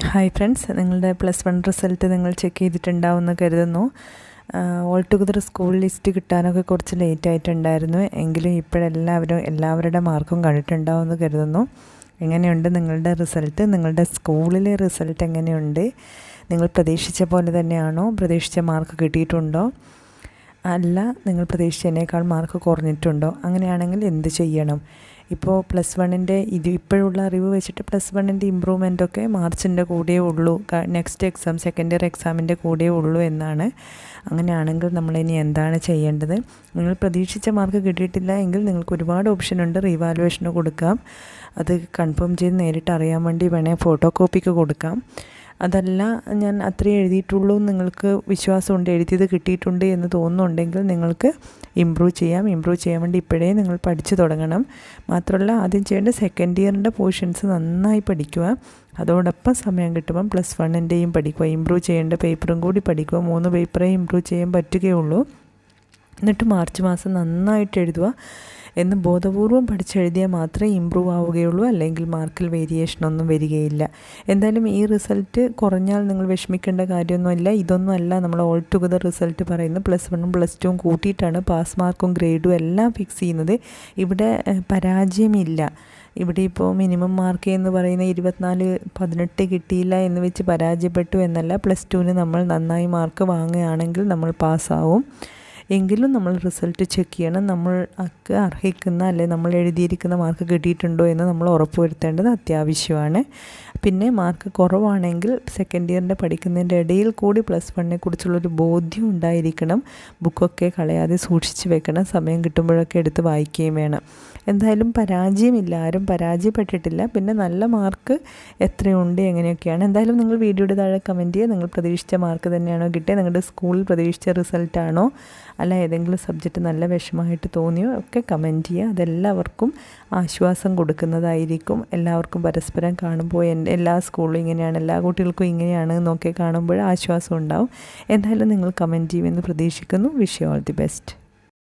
Hi friends നിങ്ങളുടെ plus one result നിങ്ങൾ check ചെയ്തിട്ടുണ്ടാവുമെന്ന് കരുതുന്നു. ഓൾ ടുഗദർ സ്കൂൾ ലിസ്റ്റ് കിട്ടാനൊക്കെ കുറച്ച് ലേറ്റ് ആയിട്ടുണ്ടായിരുന്നു. എങ്കിലും ഇപ്പോഴെല്ലാവരും എല്ലാവരുടെ മാർക്കും കണ്ടിട്ടുണ്ടാവുമെന്ന് കരുതുന്നു. എങ്ങനെയുണ്ട് നിങ്ങളുടെ റിസൾട്ട് നിങ്ങളുടെ സ്കൂളിലെ റിസൾട്ട് എങ്ങനെയുണ്ട്? നിങ്ങൾ പ്രതീക്ഷിച്ച പോലെ തന്നെയാണോ? പ്രതീക്ഷിച്ച മാർക്ക് കിട്ടിയിട്ടുണ്ടോ? അല്ല നിങ്ങൾ പ്രതീക്ഷിച്ചതിനേക്കാൾ മാർക്ക് കുറഞ്ഞിട്ടുണ്ടോ? അങ്ങനെയാണെങ്കിൽ എന്ത് ചെയ്യണം? ഇപ്പോൾ പ്ലസ് വണ്ണിന്റെ ഇത് ഇപ്പോഴുള്ള അറിവ് വെച്ചിട്ട് പ്ലസ് വണ്ണിന്റെ ഇമ്പ്രൂവ്മെന്റ് മാർച്ചിന്റെ കൂടെ ഉള്ളൂ. നെക്സ്റ്റ് എക്സാം സെക്കൻഡ് ഇയർ എക്സാമിന്റെ കൂടെ ഉള്ളൂ എന്നാണ്. അങ്ങനെയാണെങ്കിൽ നമ്മൾ ഇനി എന്താണ് ചെയ്യേണ്ടത്? നിങ്ങൾ പ്രതീക്ഷിച്ച മാർക്ക് കിട്ടിയിട്ടില്ല എങ്കിൽ നിങ്ങൾക്ക് ഒരുപാട് ഓപ്ഷനുണ്ട് റീവാലുവേഷന് കൊടുക്കാം. അത് കൺഫേം ചെയ്ത് നേരിട്ട് അറിയാൻ വേണ്ടി വേണേൽ ഫോട്ടോ കോപ്പിക്ക് കൊടുക്കാം. അതല്ല ഞാൻ അത്രയേ എഴുതിയിട്ടുള്ളൂ. നിങ്ങൾക്ക് വിശ്വാസമുണ്ട് എഴുതിയത് കിട്ടിയിട്ടുണ്ട് എന്ന് തോന്നുന്നുണ്ടെങ്കിൽ നിങ്ങൾക്ക് ഇമ്പ്രൂവ് ചെയ്യാം. ഇമ്പ്രൂവ് ചെയ്യാൻ വേണ്ടി ഇപ്പോഴേ നിങ്ങൾ പഠിച്ചു തുടങ്ങണം. മാത്രമല്ല ആദ്യം ചെയ്യേണ്ട സെക്കൻഡ് ഇയറിന്റെ പോർഷൻസ് നന്നായി പഠിക്കുക. അതോടൊപ്പം സമയം കിട്ടുമ്പം പ്ലസ് വണ്ണിന്റെയും പഠിക്കുക. ഇമ്പ്രൂവ് ചെയ്യേണ്ട പേപ്പറും കൂടി പഠിക്കുക. മൂന്ന് പേപ്പറേ ഇമ്പ്രൂവ് ചെയ്യാൻ പറ്റുകയുള്ളൂ. എന്നിട്ട് മാർച്ച് മാസം നന്നായിട്ട് എഴുതുക എന്ന് ബോധപൂർവം പഠിച്ചെഴുതിയാൽ മാത്രമേ ഇമ്പ്രൂവ് ആവുകയുള്ളൂ. അല്ലെങ്കിൽ മാർക്കിൽ വേരിയേഷനൊന്നും വരികയില്ല. എന്തായാലും ഈ റിസൾട്ട് കുറഞ്ഞാൽ നിങ്ങൾ വിഷമിക്കേണ്ട കാര്യമൊന്നുമില്ല. ഇതൊന്നുമല്ല നമ്മൾ ഓൾ ടുഗദർ റിസൾട്ട് പറയുന്നത് പ്ലസ് വണ്ണും പ്ലസ് ടുവും കൂട്ടിയിട്ടാണ് പാസ് മാർക്കും ഗ്രേഡും എല്ലാം ഫിക്സ് ചെയ്യുന്നത്. ഇവിടെ പരാജയമില്ല. ഇവിടെ ഇപ്പോൾ മിനിമം മാർക്ക് എന്ന് പറയുന്ന ഇരുപത്തിനാല് പതിനെട്ട് കിട്ടിയില്ല എന്ന് വെച്ച് പരാജയപ്പെട്ടു എന്നല്ല. പ്ലസ് ടുവിന് നമ്മൾ നന്നായി മാർക്ക് വാങ്ങുകയാണെങ്കിൽ നമ്മൾ പാസ്സാവും എങ്കിലും നമ്മൾ റിസൾട്ട് ചെക്ക് ചെയ്യണം. നമ്മൾ അർഹിക്കുന്ന അല്ലെ നമ്മൾ എഴുതിയിരിക്കുന്ന മാർക്ക് കിട്ടിയിട്ടുണ്ടോ എന്ന് നമ്മൾ ഉറപ്പ് വരുത്തേണ്ടത് അത്യാവശ്യമാണ്. പിന്നെ മാർക്ക് കുറവാണെങ്കിൽ സെക്കൻഡ് ഇയറിന്റെ പഠിക്കുന്നതിന്റെ ഇടയിൽ കൂടി പ്ലസ് വണ്ണിനെ കുറിച്ചുള്ളൊരു ബോധ്യം ഉണ്ടായിരിക്കണം. ബുക്കൊക്കെ കളയാതെ സൂക്ഷിച്ച് വെക്കണം. സമയം കിട്ടുമ്പോഴൊക്കെ എടുത്ത് വായിക്കുകയും വേണം. എന്തായാലും പരാജയമില്ല. ആരും പരാജയപ്പെട്ടിട്ടില്ല. പിന്നെ നല്ല മാർക്ക് എത്രയുണ്ട്? എങ്ങനെയൊക്കെയാണ്? എന്തായാലും നിങ്ങൾ വീഡിയോയുടെ താഴെ കമന്റ് ചെയ്യുക. നിങ്ങൾ പ്രതീക്ഷിച്ച മാർക്ക് തന്നെയാണോ കിട്ടിയത്? നിങ്ങളുടെ സ്കൂളിൽ പ്രതീക്ഷിച്ച റിസൾട്ടാണോ അല്ല ഏതെങ്കിലും സബ്ജക്റ്റ് നല്ല വിഷമമായിട്ട് തോന്നിയോ? ഒക്കെ കമന്റ് ചെയ്യുക. അതെല്ലാവർക്കും ആശ്വാസം കൊടുക്കുന്നതായിരിക്കും. എല്ലാവർക്കും പരസ്പരം കാണുമ്പോൾ എന്റെ എല്ലാ സ്കൂളിലും ഇങ്ങനെയാണ് എല്ലാ കുട്ടികൾക്കും ഇങ്ങനെയാണ് എന്നൊക്കെ കാണുമ്പോൾ ആശ്വാസം ഉണ്ടാവും. എന്തായാലും നിങ്ങൾ കമന്റ് ചെയ്യുമെന്ന് പ്രതീക്ഷിക്കുന്നു. Wish you all the best.